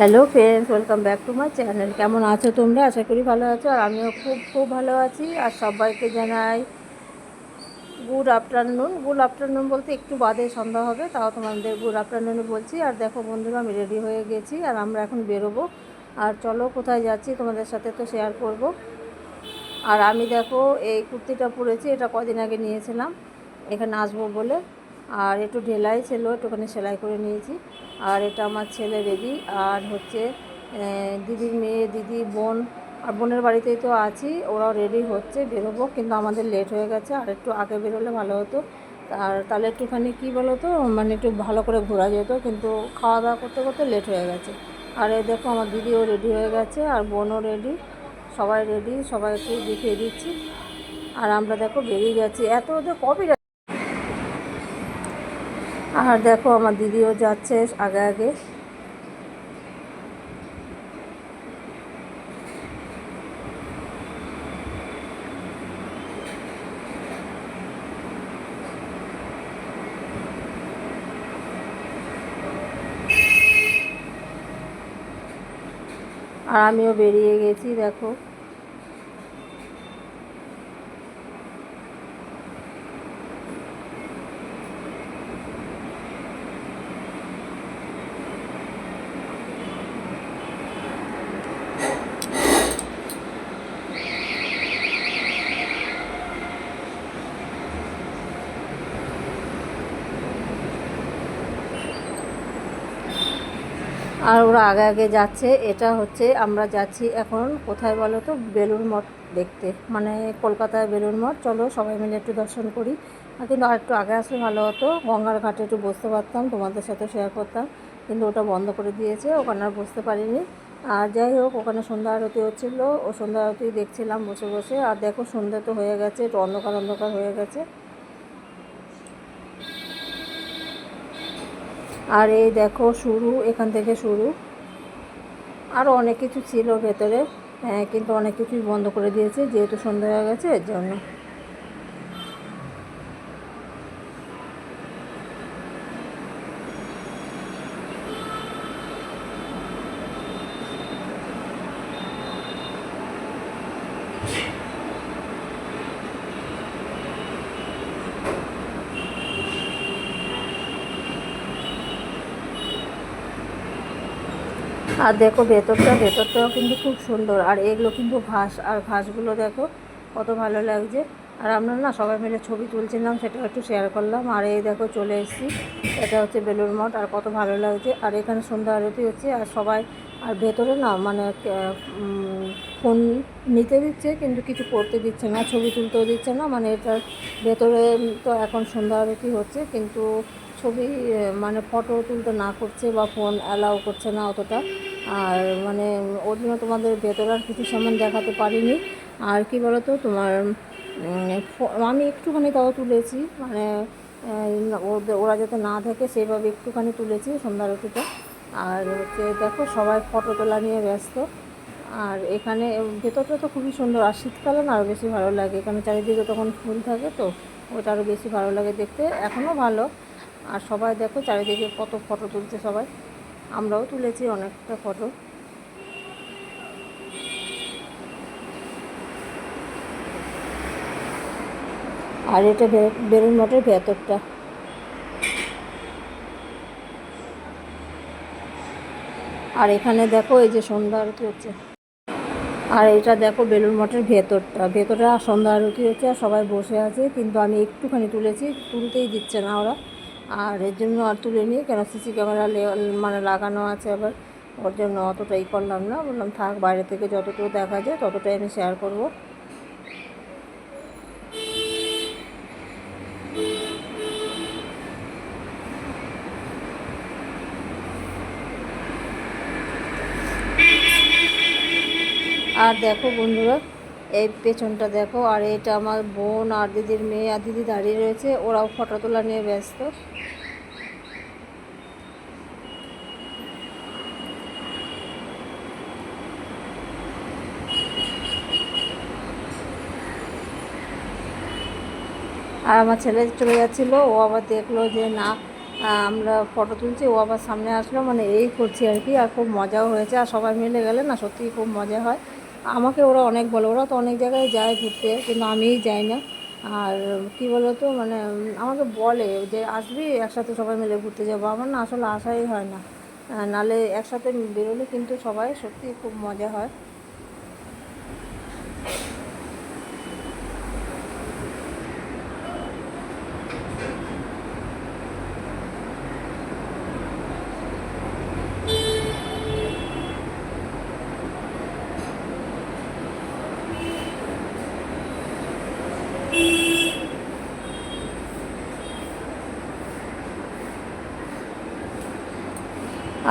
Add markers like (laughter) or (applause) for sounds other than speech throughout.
Hello friends welcome back to my channel কেমন আছো তোমরা? আশা করি ভালো আছো আর আমিও খুব খুব ভালো আছি। আর সবাইকে জানাই গুড আফটারনুন গুড আফটারনুন বলতে একটু বাদে সন্ধ্যা হবে, তাও তোমাদের গুড আফটারনুন বলছি। আর দেখো বন্ধুরা, আমি রেডি হয়ে গেছি আর আমরা এখন বেরোবো। আর চলো কোথায় যাচ্ছি তোমাদের সাথে তো শেয়ার করব। আর আমি দেখো এই কুর্তিটা পরেছি, এটা কদিন আগে নিয়েছিলাম। এখানে আসব বলে। আর একটু ঢেলাই ছিল, একটুখানি সেলাই করে নিয়েছি। আর এটা আমার ছেলে রেডি আর হচ্ছে দিদির মেয়ে, দিদি, বোন, আর বোনের বাড়িতেই তো আছি। ওরাও রেডি হচ্ছে, বেরোবো, কিন্তু আমাদের লেট হয়ে গেছে। আর একটু আগে বেরোলে ভালো হতো। আর তাহলে একটুখানি কী বলো তো মানে একটু ভালো করে ঘোরা যেত, কিন্তু খাওয়া দাওয়া করতে করতে লেট হয়ে গেছে। আর এই দেখো, আমার দিদিও রেডি হয়ে গেছে, আর বোনও রেডি সবাই রেডি সবাইকে দেখিয়ে দিচ্ছি। আর আমরা দেখো বেরিয়ে যাচ্ছি এত ওদের কবে আর দেখো আমার দিদিও যাচ্ছে আগে আগে। আর আমিও বেরিয়ে গেছি দেখো। আর ওরা আগে আগে যাচ্ছে। এটা হচ্ছে আমরা যাচ্ছি এখন, কোথায় বলো তো? বেলুর মঠ দেখতে। মানে কলকাতায় বেলুর মঠ। চলো সবাই মিলে একটু দর্শন করি। কিন্তু আর একটু আগে আসলে ভালো হতো। গঙ্গার ঘাটে একটু বসতে পারতাম, তোমাদের সাথে শেয়ার করতাম। কিন্তু ওটা বন্ধ করে দিয়েছে, ওখানে আর বসতে পারিনি। আর যাই হোক, ওখানে সন্ধ্যা আরতি হচ্ছিল। ও সন্ধ্যা আরতি দেখছিলাম বসে বসে। আর দেখো সন্ধ্যা তো হয়ে গেছে, একটু অন্ধকার অন্ধকার হয়ে গেছে। আর এই দেখো শুরু এখান থেকে শুরু। আরও অনেক কিছু ছিল ভেতরে। হ্যাঁ, কিন্তু অনেক কিছুই বন্ধ করে দিয়েছে যেহেতু সন্ধ্যা হয়ে গেছে এর জন্য। আর দেখো ভেতরটা, ভেতরটাও কিন্তু খুব সুন্দর। আর এগুলো কিন্তু ঘাস, আর ঘাসগুলো দেখো কত ভালো লাগছে। আর আমরা না সবাই মিলে ছবি তুলছিলাম সেটা একটু শেয়ার করলাম। আর এই দেখো চলে এসেছি, এটা হচ্ছে বেলুর মঠ, আর কত ভালো লাগছে। আর এখানে সন্ধ্যা আরতি হচ্ছে, আর সবাই, আর ভেতরে না মানে ফোন নিতে দিচ্ছে, কিন্তু কিছু করতে দিচ্ছে না, ছবি তুলতেও দিচ্ছে না। মানে এটার ভেতরে তো এখন সন্ধ্যা আরতি হচ্ছে, কিন্তু ছবি মানে ফটো তুলতে না করছে বা ফোন অ্যালাউ করছে না অতটা। আর মানে ওর জন্য তোমাদের ভেতরে আর কিছু সামান দেখাতে পারিনি। আর কি বলো তো তোমার আমি একটুখানি তাও তুলেছি মানে ওরা যাতে না থাকে সেভাবে একটুখানি তুলেছি সন্ধ্যা আরতিটা আর হচ্ছে দেখো, সবাই ফটো তোলা নিয়ে ব্যস্ত। আর এখানে ভেতরটা তো খুবই সুন্দর। আর শীতকালে না আরও বেশি ভালো লাগে। এখানে চারিদিকে তখন ফুল থাকে তো, ওটা আরও বেশি ভালো লাগে দেখতে। এখনও ভালো। আর সবাই দেখো চারিদিকে কত ফটো তুলছে সবাই। আমরাও তুলেছি অনেকটা ফটো। আর এটা বেলুন মঠের ভেতরটা। আর এখানে দেখো এই যে সন্ধ্যা আরতি হচ্ছে। আর এটা দেখো বেলুর মঠের ভেতরটা। ভেতরে আর সন্ধ্যা আরতি হচ্ছে আর সবাই বসে আছে, কিন্তু আমি একটুখানি তুলেছি, তুলতেই দিচ্ছে না ওরা। আর এর জন্য আর তুলে নিই কেন সিসি ক্যামেরা মানে লাগানো আছে আবার? ওর জন্য অতটাই করলাম না। বললাম, থাক, বাইরে থেকে যতটুকু দেখা যায়, ততটাই আমি শেয়ার করব। আর দেখো বন্ধুরা, এই পেছনটা দেখো, আর এটা আমার বোন আর দিদির মেয়ে, আর দিদি দাঁড়িয়ে রয়েছে, ওরাও ফটো তোলা নিয়ে ব্যস্ত। আর আমার ছেলে চলে যাচ্ছিল, ও আবার দেখল যে না আমরা ফটো তুলছি, ও আবার সামনে আসলো মানে এই করছি আর কি, আর খুব মজাও হয়েছে, আর সবাই মিলে গেলে না সত্যিই খুব মজা হয়। আমাকে ওরা অনেক বলে, ওরা তো অনেক জায়গায় যায় ঘুরতে, কিন্তু আমিই যাই না। আর কি বলতো মানে আমাকে বলে যে, আসবি, একসাথে সবাই মিলে ঘুরতে যাব। আমার না আসলে আসাই হয় না। নালে একসাথে বেরোলে কিন্তু সবাই সত্যি খুব মজা হয়।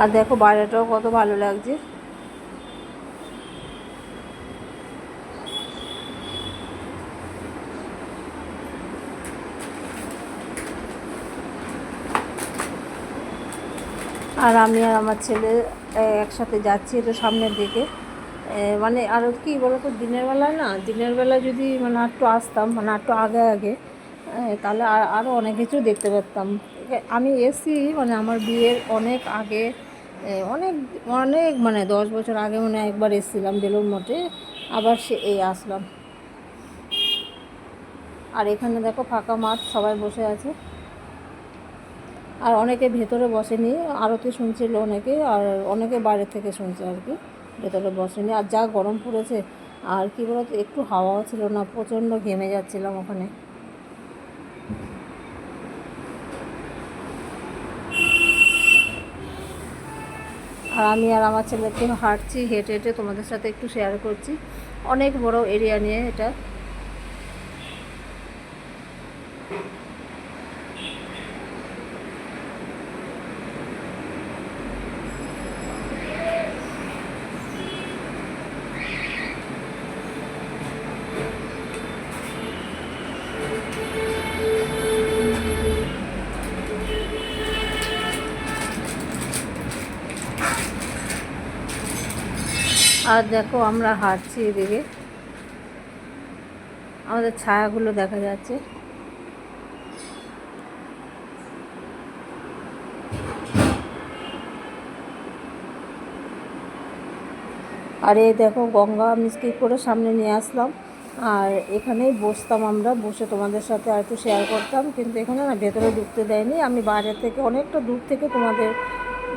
আর দেখো বাইরেটাও কত ভালো লাগছে। আর আমি আর আমার ছেলে একসাথে যাচ্ছি একটু সামনের দিকে। মানে আর কি বলতো, দিনের বেলা না, দিনের বেলা যদি মানে একটু আসতাম মানে একটু আগে আগে তাহলে আর- আরও অনেক কিছু দেখতে পারতাম। আমি এসি মানে আমার বিয়ের অনেক আগে অনেক অনেক মানে দশ বছর আগে মনে একবার এসেছিলাম বেলুর মঠে, আবার সে, এই আসলাম। আর এখানে দেখো ফাঁকা মাঠ, সবাই বসে আছে। আর অনেকে ভেতরে বসেনি, আরতি শুনছিল অনেকে, আর অনেকে বাইরে থেকে শুনছে আর কি, ভেতরে বসেনি। আর যা গরম পড়েছে, আর কি বলতো, একটু হাওয়াও ছিল না, প্রচণ্ড ঘেমে যাচ্ছিলাম ওখানে। আর আমি আর আমার ছেলেকে হাঁটছি, হেঁটে হেঁটে তোমাদের সাথে একটু শেয়ার করছি। অনেক বড় এরিয়া নিয়ে এটা। আর দেখো আমরা হাঁটছি এদিকে। আমাদের ছায়াগুলো দেখা যাচ্ছে। আর এই দেখো গঙ্গা মিষ্টি করে সামনে নিয়ে আসলাম। আর এখানেই বসতাম আমরা, বসে তোমাদের সাথে আর একটু শেয়ার করতাম। কিন্তু এখানে না ভেতরে ঢুকতে দেয়নি। আমি বাইরে থেকে অনেকটা দূর থেকে তোমাদের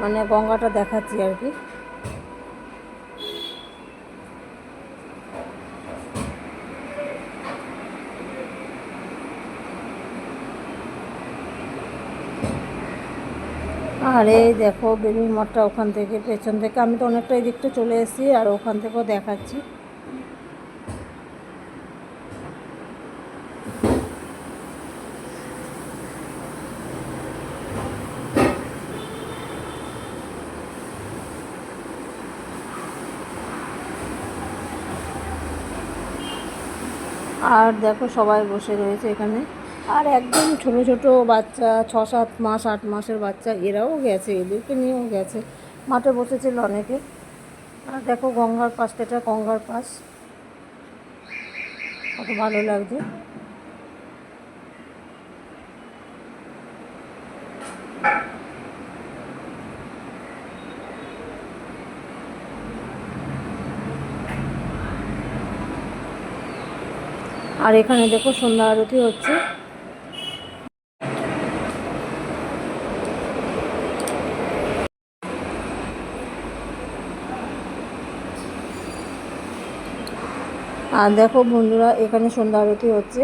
মানে গঙ্গাটা দেখাচ্ছি আর কি। আর এই দেখো বেলুর মঠটা ওখান থেকে, পেছন থেকে। আমি তো অনেকটা এই দিকটা চলে এসেছি আর ওখান থেকেও দেখাচ্ছি। আর দেখো, সবাই বসে রয়েছে এখানে। আর একদম ছোট ছোট বাচ্চা, ছ, সাত মাস, আট মাসের বাচ্চা, এরাও গেছে, এদেরকে নিয়েও গেছে। মাঠে বসেছিল অনেকে আর দেখো গঙ্গার পাশটা এটা গঙ্গার পাশ। কত ভালো লাগছে। আর এখানে দেখো সন্ধ্যা আরতি হচ্ছে। আর দেখো বন্ধুরা এখানে সন্ধ্যা আরতি হচ্ছে।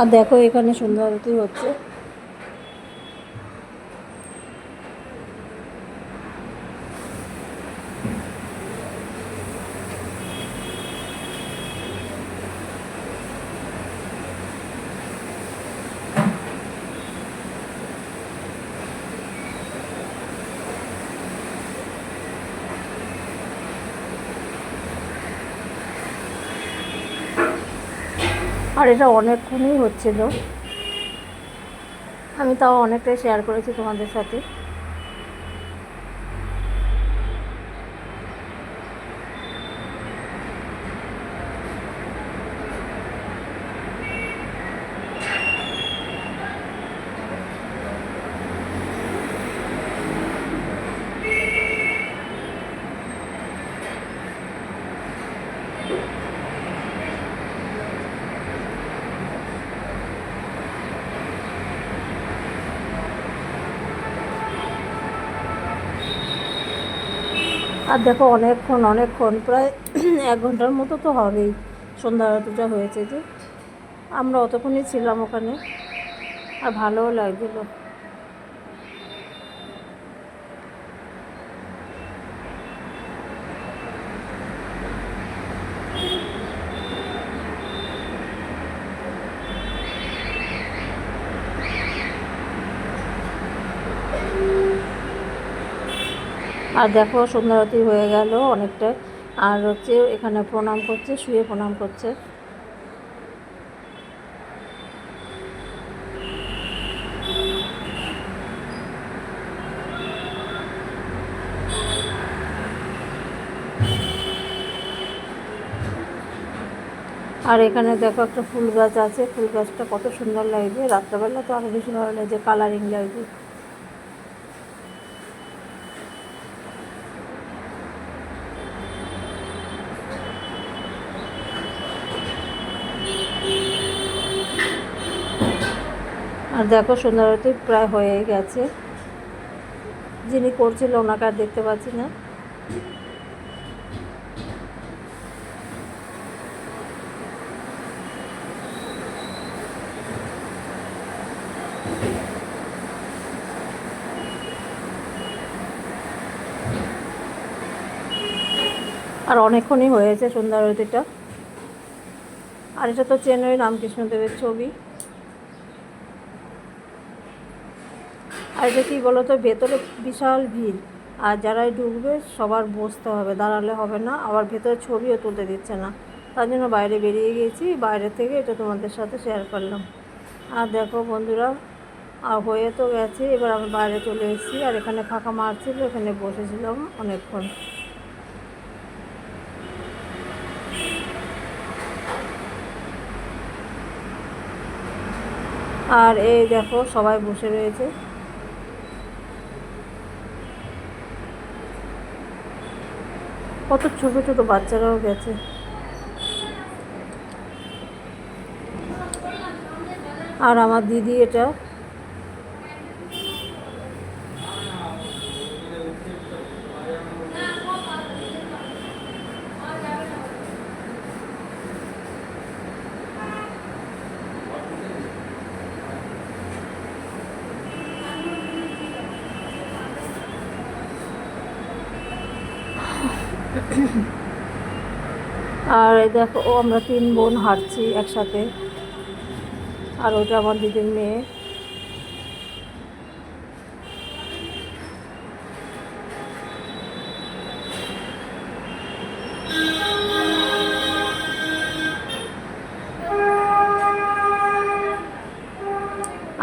আর দেখো এখানে সন্ধ্যা আরতি হচ্ছে। আর এটা অনেকক্ষণই হচ্ছিল। আমি তাও অনেকটাই শেয়ার করেছি তোমাদের সাথে। আর দেখো অনেকক্ষণ অনেকক্ষণ, প্রায় এক ঘণ্টার মতো তো হবেই। সন্ধ্যা আরতিটা হয়েছে যে। আমরা অতক্ষণই ছিলাম ওখানে। আর ভালোও লাগছিল আর দেখো সন্ধ্যারতি হয়ে গেল অনেকটা। আর হচ্ছে এখানে প্রণাম করছে, শুয়ে প্রণাম করছে। আর এখানে দেখো একটা ফুল গাছ আছে, ফুল গাছটা কত সুন্দর লাগছে রাত্রেবেলা তো আরও বেশি ভালো লাগছে কালারিং লাগছে আর দেখো সন্ধ্যারতি প্রায় হয়ে গেছে। যিনি করছিল ওনাকে আর দেখতে পাচ্ছি না। আর অনেকক্ষণই হয়েছে সন্ধ্যা আরতিটা আর এটা তো চেন্নাই রামকৃষ্ণদেবের ছবি। আর এটা কী বলো তো ভেতরে বিশাল ভিড়। আর যারাই ঢুকবে, সবার বসতে হবে, দাঁড়ালে হবে না। আবার ভেতরে ছবিও তুলতে দিচ্ছে না। তার জন্য বাইরে বেরিয়ে গেছি, বাইরে থেকে এটা তোমাদের সাথে শেয়ার করলাম। আর দেখো বন্ধুরা, আর হয়ে তো গেছে, এবার আমি বাইরে চলে এসেছি। আর এখানে ফাঁকা মারছিল এখানে বসেছিলাম অনেকক্ষণ। আর এই দেখো সবাই বসে রয়েছে। কত ছোট ছোট বাচ্চারাও গেছে। আর আমার দিদি এটা আর দেখো আমরা তিন বোন হাঁটছি একসাথে। আর ওটা আমার দিদির মেয়ে।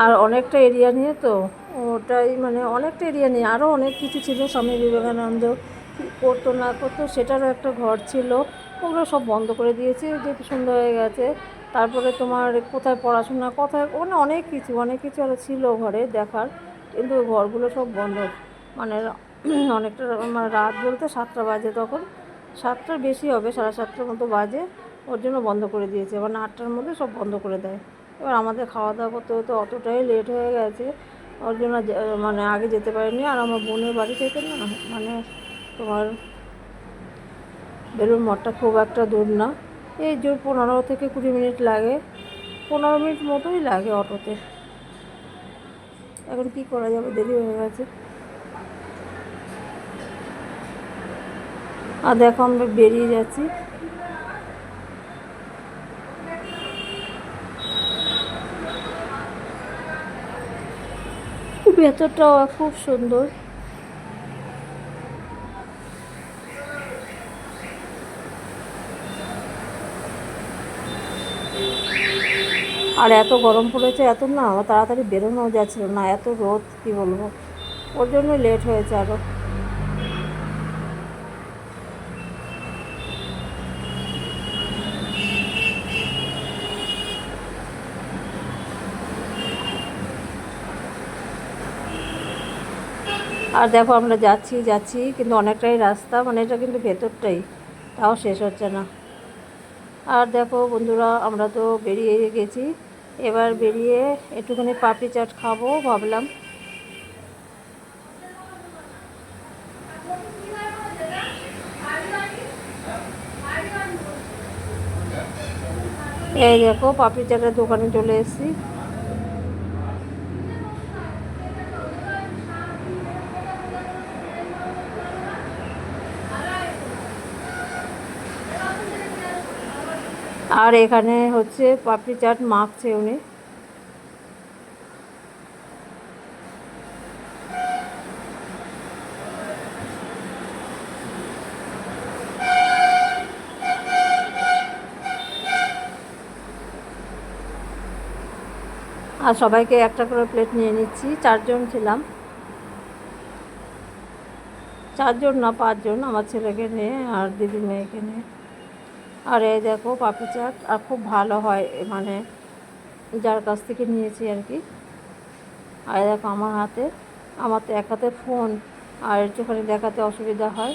আর অনেকটা এরিয়া নিয়ে তো, ওটাই মানে অনেকটা এরিয়া নিয়ে আরও অনেক কিছু ছিল, স্বামী বিবেকানন্দ করতো না করতো, সেটারও একটা ঘর ছিল। ওগুলো সব বন্ধ করে দিয়েছে যেহেতু সুন্দর হয়ে গেছে। তারপরে তোমার কোথায় পড়াশোনা, কোথায় মানে অনেক কিছু অনেক কিছু আরও ছিল ঘরে দেখার, কিন্তু ওই ঘরগুলো সব বন্ধ। মানে (clears throat) অনেকটা মানে রাত বলতে সাতটা বাজে তখন। সাতটার বেশি হবে, সাড়ে সাতটার মতো বাজে। ওর জন্য বন্ধ করে দিয়েছে। মানে আটটার মধ্যে সব বন্ধ করে দেয়। এবার আমাদের খাওয়া দাওয়া করতে হতে অতটাই লেট হয়ে গেছে। ওর জন্য মানে আগে যেতে পারিনি। আর আমার বোনের বাড়ি থেকে না মানে তোমার বেলুর মঠটা খুব একটা দূর না। এই যে পনেরো থেকে কুড়ি মিনিট লাগে। পনেরো মিনিট মতোই লাগে অটোতে। এখন কি করা যাবে? দেরি হয়ে গেছে। আর দেখো আমরা বেরিয়ে যাচ্ছি। ভেতরটাও খুব সুন্দর। আর এত গরম পড়েছে, এত না তাড়াতাড়ি বেরোনো যাচ্ছিল না, এত রোদ, কি বলব? ওর জন্য লেট হয়েছে আরও আর দেখো আমরা যাচ্ছি যাচ্ছি, কিন্তু অনেকটাই রাস্তা মানে এটা কিন্তু ভেতরটাই, তাও শেষ হচ্ছে না। আর দেখো বন্ধুরা, আমরা তো বেরিয়ে গেছি। এবার বেরিয়ে একটুখানি পাপড়ি চাট খাব ভাবলাম। এই দেখো পাপড়ি চাটের দোকানে চলে এসেছি। আর এখানে হচ্ছে পাপড়ি চাট মাখছে উনি। আর সবাইকে একটা করে প্লেট নিয়ে নিচ্ছি, চারজন ছিলাম। চারজন না, পাঁচজন, আমার ছেলেকে নিয়ে আর দিদি মেয়েকে নিয়ে। আর এই দেখো পাপি চাট, আর খুব ভালো হয় মানে যার কাছ থেকে নিয়েছি আর কি। আর দেখো আমার হাতে, আমার তো এক হাতে ফোন, আর একটুখানি দেখাতে অসুবিধা হয়।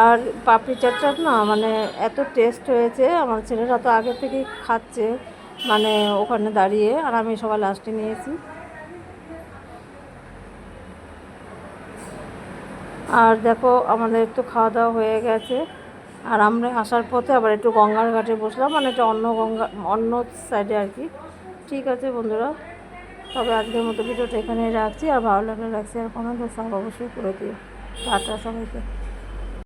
আর পাপড়ি চাটটা না মানে এত টেস্ট হয়েছে, আমার ছেলেরা তো আগে থেকেই খাচ্ছে মানে ওখানে দাঁড়িয়ে, আর আমি সবাই লাস্টে নিয়েছি। আর দেখো, আমাদের তো খাওয়া দাওয়া হয়ে গেছে, আর আমরা আসার পথে আবার একটু গঙ্গার ঘাটে বসলাম মানে এটা অন্য গঙ্গা, অন্য সাইডে আর কি। ঠিক আছে বন্ধুরা, তবে আজকের মতো ভিডিওটা এখানেই রাখছি, আর ভালো লাগলে রাখছি আর কমেন্ট সাব অবশ্যই করে দিও। টাটা সবাইকে।